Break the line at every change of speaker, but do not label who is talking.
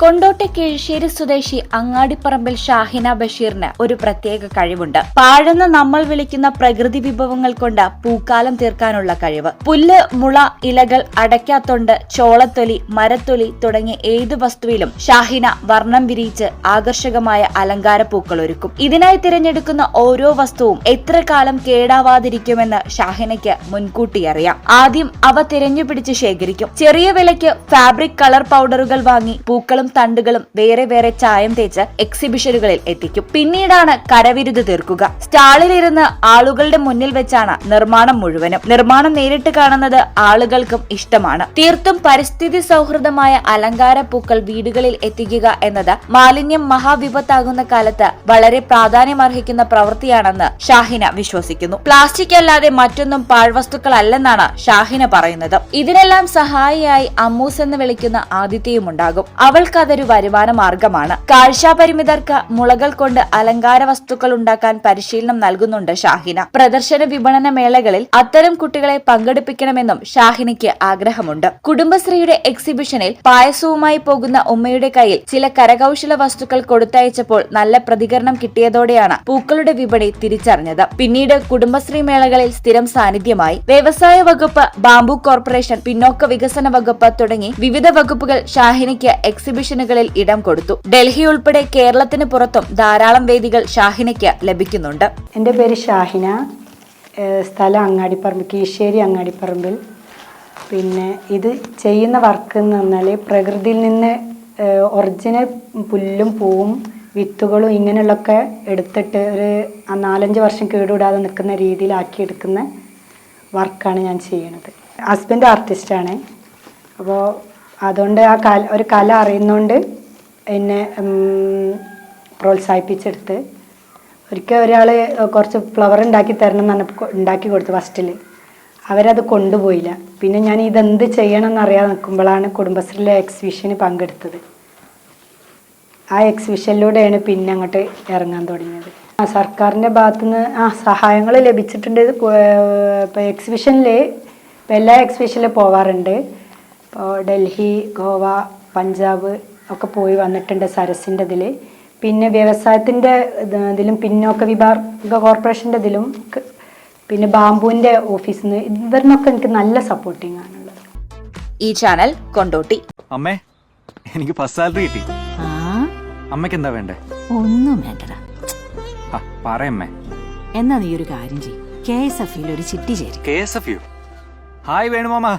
കൊണ്ടോട്ടെ കീഴ്ശ്ശേരി സ്വദേശി അങ്ങാടിപ്പറമ്പിൽ ഷാഹിന ബഷീറിന് ഒരു പ്രത്യേക കഴിവുണ്ട്. പാഴെന്ന് നമ്മൾ വിളിക്കുന്ന പ്രകൃതി വിഭവങ്ങൾ കൊണ്ട് പൂക്കാലം തീർക്കാനുള്ള കഴിവ്. പുല്ല് മുള ഇലകൾ അടയ്ക്കാത്തൊണ്ട് ചോളത്തൊലി മരത്തൊലി തുടങ്ങിയ ഏത് വസ്തുവിലും ഷാഹിന വർണം വിരിയിച്ച് ആകർഷകമായ അലങ്കാര പൂക്കൾ ഒരുക്കും. ഇതിനായി തിരഞ്ഞെടുക്കുന്ന ഓരോ വസ്തുവും എത്ര കാലം കേടാവാതിരിക്കുമെന്ന് ഷാഹിനയ്ക്ക് മുൻകൂട്ടി അറിയാം. ആദ്യം അവ തിരഞ്ഞുപിടിച്ച് ശേഖരിക്കും. ചെറിയ വിലയ്ക്ക് ഫാബ്രിക് കളർ പൗഡറുകൾ വാങ്ങി പൂക്കളും തണ്ടുകളും വേറെ വേറെ ചായം തേച്ച് എക്സിബിഷനുകളിൽ എത്തിക്കും. പിന്നീടാണ് കരവിരുത് തീർക്കുക. സ്റ്റാളിലിരുന്ന് ആളുകളുടെ മുന്നിൽ വെച്ചാണ് നിർമ്മാണം മുഴുവനും. നിർമ്മാണം നേരിട്ട് കാണുന്നത് ആളുകൾക്കും ഇഷ്ടമാണ്. തീർത്തും പരിസ്ഥിതി സൗഹൃദമായ അലങ്കാര പൂക്കൾ വീടുകളിൽ എത്തിക്കുക എന്നത് മാലിന്യം മഹാവിപത്താകുന്ന കാലത്ത് വളരെ പ്രാധാന്യമർഹിക്കുന്ന പ്രവൃത്തിയാണെന്ന് ഷാഹിന വിശ്വസിക്കുന്നു. പ്ലാസ്റ്റിക് അല്ലാതെ മറ്റൊന്നും പാഴ്വസ്തുക്കളല്ലെന്നാണ് ഷാഹിന പറയുന്നത്. ഇതിനെല്ലാം സഹായിയായി അമ്മൂസ് എന്ന് വിളിക്കുന്ന ആദിത്യയും ഉണ്ടാകും അവൾക്കതൊരു വരുമാന മാർഗമാണ്. കാഴ്ചാപരിമിതർക്ക് മുളകൾ കൊണ്ട് അലങ്കാര വസ്തുക്കൾ ഉണ്ടാക്കാൻ പരിശീലനം നൽകുന്നുണ്ട് ഷാഹിന. പ്രദർശന വിപണന മേളകളിൽ അത്തരം കുട്ടികളെ പങ്കെടുപ്പിക്കണമെന്നും ഷാഹിനയ്ക്ക് ആഗ്രഹമുണ്ട്. കുടുംബശ്രീയുടെ എക്സിബിഷനിൽ പായസവുമായി പോകുന്ന ഉമ്മയുടെ കയ്യിൽ ചില കരകൗശല വസ്തുക്കൾ കൊടുത്തയച്ചപ്പോൾ നല്ല പ്രതികരണം കിട്ടിയതോടെയാണ് പൂക്കളുടെ വിപണി തിരിച്ചറിഞ്ഞത്. പിന്നീട് കുടുംബശ്രീ മേളകളിൽ സ്ഥിരം സാന്നിധ്യമായി വ്യവസായ വകുപ്പ് ബാംബു കോർപ്പറേഷൻ പിന്നോക്ക വികസന വകുപ്പ് തുടങ്ങി വിവിധ വകുപ്പുകൾ ഷാഹിനയ്ക്ക് എക്സിബിഷനുകളിൽ ഇടം കൊടുത്തു. ഡൽഹി ഉൾപ്പെടെ കേരളത്തിന് പുറത്തും ധാരാളം വേദികൾ ഷാഹിനയ്ക്ക് ലഭിക്കുന്നുണ്ട്.
എന്റെ പേര് ഷാഹിന. സ്ഥലം അങ്ങാടിപ്പറമ്പ് കീശ്ശേരി അങ്ങാടിപ്പറമ്പിൽ. പിന്നെ ഇത് ചെയ്യുന്ന വർക്ക് എന്ന് പറഞ്ഞാൽ പ്രകൃതിയിൽ നിന്ന് ഒറിജിനൽ പുല്ലും പൂവും വിത്തുകളും ഇങ്ങനെയുള്ളൊക്കെ എടുത്തിട്ട് ഒരു നാലഞ്ച് വർഷം കേടുകൂടാതെ നിൽക്കുന്ന രീതിയിലാക്കി എടുക്കുന്ന വർക്കാണ് ഞാൻ ചെയ്യുന്നത്. ഹസ്ബൻഡ് ആർട്ടിസ്റ്റാണ്. അപ്പോൾ അതുകൊണ്ട് ആ കല ഒരു കല അറിയുന്നതുകൊണ്ട് എന്നെ പ്രോത്സാഹിപ്പിച്ചെടുത്ത്. ഒരിക്കൽ ഒരാൾ കുറച്ച് ഫ്ലവർ ഉണ്ടാക്കി തരണം എന്ന് പറഞ്ഞപ്പോൾ ഉണ്ടാക്കി കൊടുത്തു ഫസ്റ്റിൽ അവരത് കൊണ്ടുപോയില്ല. പിന്നെ ഞാൻ ഇതെന്ത് ചെയ്യണം എന്നറിയാതെ നിൽക്കുമ്പോഴാണ് കുടുംബശ്രീയിലെ എക്സിബിഷന് പങ്കെടുത്തത്. ആ എക്സിബിഷനിലൂടെയാണ് പിന്നെ അങ്ങോട്ട് ഇറങ്ങാൻ തുടങ്ങിയത്. ആ സർക്കാരിന്റെ ഭാഗത്തുനിന്ന് ആ സഹായങ്ങൾ ലഭിച്ചിട്ടുണ്ട്. ഇപ്പോൾ എക്സിബിഷനിൽ ഇപ്പോൾ എല്ലാ എക്സിബിഷനിലും പോവാറുണ്ട്. ഡൽഹി ഗോവ പഞ്ചാബ് ഒക്കെ പോയി വന്നിട്ടുണ്ട് സരസിന്റെ ഇതിൽ പിന്നെ വ്യവസായത്തിന്റെ ഇതിലും പിന്നോക്ക വിഭാഗ കോർപ്പറേഷന്റെ ഇതിലും പിന്നെ ബാംബുവിന്റെ ഓഫീസിൽ നിന്ന് ഇവരിനൊക്കെ എനിക്ക് നല്ല സപ്പോർട്ടിങ് ആണുള്ളത്.
ഈ ചാനൽ കൊണ്ടോട്ടി.
അമ്മേ എനിക്ക് ഫസ്റ്റ് സാലറി കിട്ടി.
ആ?
അമ്മയ്ക്ക് എന്താ വേണ്ടേ?
ഒന്നും വേണ്ടടാ.
പറയമ്മേ
എന്നാ നീ ഒരു കാര്യം ചെയ്യും. കെ എസ് എഫ് ഒരു ചിട്ടി ചേരും.
K S F U. Hi വേണുമാമ.